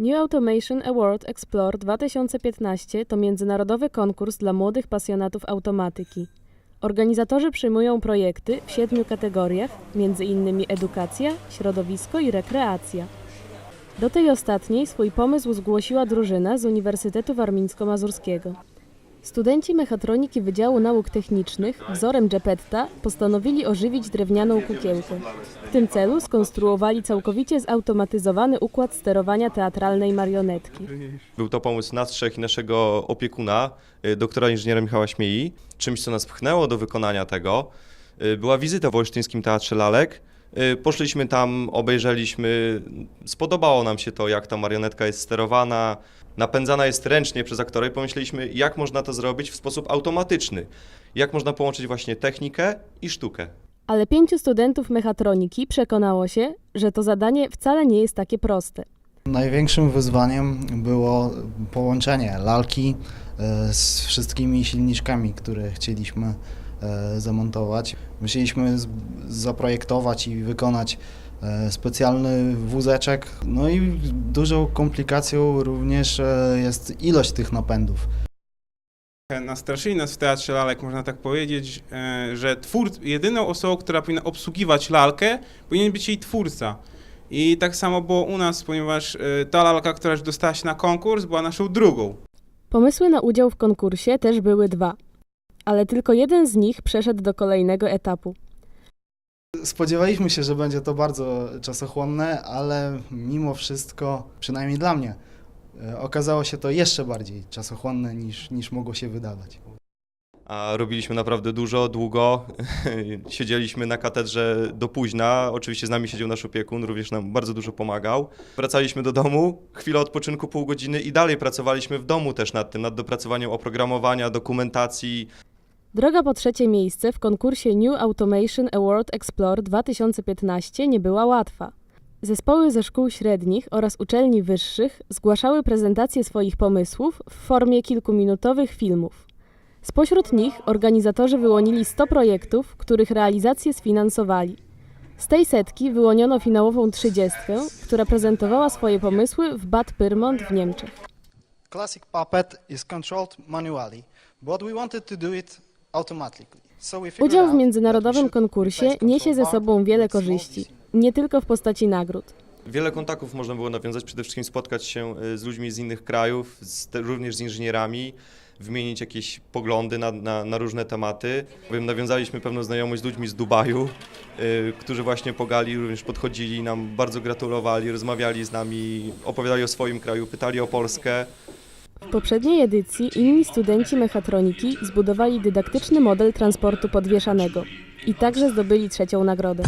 New Automation Award Explore 2015 to międzynarodowy konkurs dla młodych pasjonatów automatyki. Organizatorzy przyjmują projekty w siedmiu kategoriach, m.in. edukacja, środowisko i rekreacja. Do tej ostatniej swój pomysł zgłosiła drużyna z Uniwersytetu Warmińsko-Mazurskiego. Studenci mechatroniki Wydziału Nauk Technicznych wzorem Geppetta postanowili ożywić drewnianą kukiełkę. W tym celu skonstruowali całkowicie zautomatyzowany układ sterowania teatralnej marionetki. Był to pomysł nas trzech i naszego opiekuna, y, doktora inżyniera Michała Śmiei. Czymś, co nas pchnęło do wykonania tego, y, była wizyta w Olsztyńskim Teatrze Lalek. Y, Poszliśmy tam, obejrzeliśmy, spodobało nam się to, jak ta marionetka jest sterowana, napędzana jest ręcznie przez aktora i pomyśleliśmy, jak można to zrobić w sposób automatyczny. Jak można połączyć właśnie technikę i sztukę. Ale pięciu studentów mechatroniki przekonało się, że to zadanie wcale nie jest takie proste. Największym wyzwaniem było połączenie lalki e, z wszystkimi silniczkami, które chcieliśmy zamontować. Musieliśmy zaprojektować i wykonać e, specjalny wózeczek. No i dużą komplikacją również e, jest ilość tych napędów. Nastraszyli nas w Teatrze Lalek, można tak powiedzieć, e, że twór, jedyną osobą, która powinna obsługiwać lalkę, powinien być jej twórca. I tak samo było u nas, ponieważ e, ta lalka, która już dostała się na konkurs, była naszą drugą. Pomysły na udział w konkursie też były dwa, ale tylko jeden z nich przeszedł do kolejnego etapu. Spodziewaliśmy się, że będzie to bardzo czasochłonne, ale mimo wszystko, przynajmniej dla mnie, e, okazało się to jeszcze bardziej czasochłonne niż, niż mogło się wydawać. A robiliśmy naprawdę dużo, długo. Siedzieliśmy na katedrze do późna. Oczywiście z nami siedział nasz opiekun, również nam bardzo dużo pomagał. Wracaliśmy do domu, chwilę odpoczynku, pół godziny i dalej pracowaliśmy w domu też nad tym, nad dopracowaniem oprogramowania, dokumentacji. Droga po trzecie miejsce w konkursie New Automation Award Explore 2015 nie była łatwa. Zespoły ze szkół średnich oraz uczelni wyższych zgłaszały prezentacje swoich pomysłów w formie kilkuminutowych filmów. Spośród nich organizatorzy wyłonili 100 projektów, których realizację sfinansowali. Z tej setki wyłoniono finałową trzydziestkę, która prezentowała swoje pomysły w Bad Pyrmont w Niemczech. Classic Puppet is controlled manually, but we wanted to do it Udział w międzynarodowym konkursie niesie ze sobą wiele korzyści, nie tylko w postaci nagród. Wiele kontaktów można było nawiązać, przede wszystkim spotkać się y, z ludźmi z innych krajów, z, również z inżynierami, wymienić jakieś poglądy na, na, na różne tematy. Bowiem nawiązaliśmy pewną znajomość z ludźmi z Dubaju, y, którzy właśnie pogali, również podchodzili, nam bardzo gratulowali, rozmawiali z nami, opowiadali o swoim kraju, pytali o Polskę. Poprzedniej edycji inni studenci mechatroniki zbudowali dydaktyczny model transportu podwieszanego i także zdobyli trzecią nagrodę.